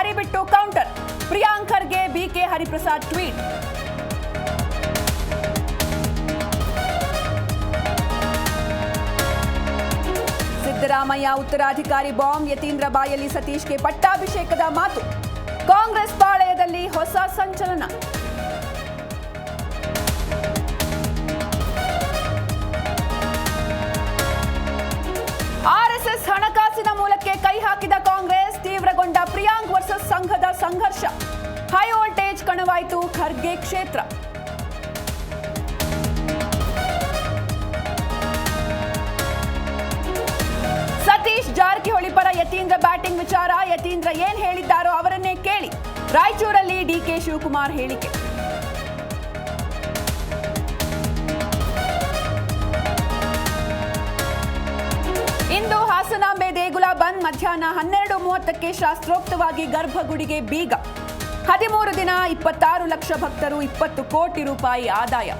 ಕೈಬಿಟ್ಟು ಕೌಂಟರ್. ಪ್ರಿಯಾಂಕರ್ಗೆ BK Hariprasad tweet. Siddaramaiah ಉತ್ತರಾಧಿಕಾರಿ ಬಾಂಬ್ ಯತೀಂದ್ರ ಬಾಯಲ್ಲಿ ಸತೀಶ್ಗೆ ಪಟ್ಟಾಭಿಷೇಕದ ಮಾತು. ಕಾಂಗ್ರೆಸ್ ಪಾಳಯದಲ್ಲಿ ಹೊಸ ಸಂಚಲನ. ಸಂಘದ ಸಂಘರ್ಷ. ಹೈ ವೋಲ್ಟೇಜ್ ಕಣವಾಯಿತು ಖರ್ಗೆ ಕ್ಷೇತ್ರ. ಸತೀಶ್ ಜಾರಕಿಹೊಳಿ ಪರ ಯತೀಂದ್ರ ಬ್ಯಾಟಿಂಗ್ ವಿಚಾರ. ಯತೀಂದ್ರ ಏನ್ ಹೇಳಿದ್ದಾರೋ ಅವರನ್ನೇ ಕೇಳಿ. ರಾಯಚೂರಲ್ಲಿ ಡಿಕೆ ಶಿವಕುಮಾರ್ ಹೇಳಿಕೆ. ಇಂದು ದೇಗುಲ ಬಂದ್ ಮಧ್ಯಾಹ್ನ ಹನ್ನೆರಡು ಮೂವತ್ತಕ್ಕೆ ಶಾಸ್ತ್ರೋಕ್ತವಾಗಿ ಗರ್ಭಗುಡಿಗೆ ಬೀಗ. ಹದಿಮೂರು ದಿನ ಇಪ್ಪತ್ತಾರು ಲಕ್ಷ ಭಕ್ತರು ಇಪ್ಪತ್ತು ಕೋಟಿ ರೂಪಾಯಿ ಆದಾಯ.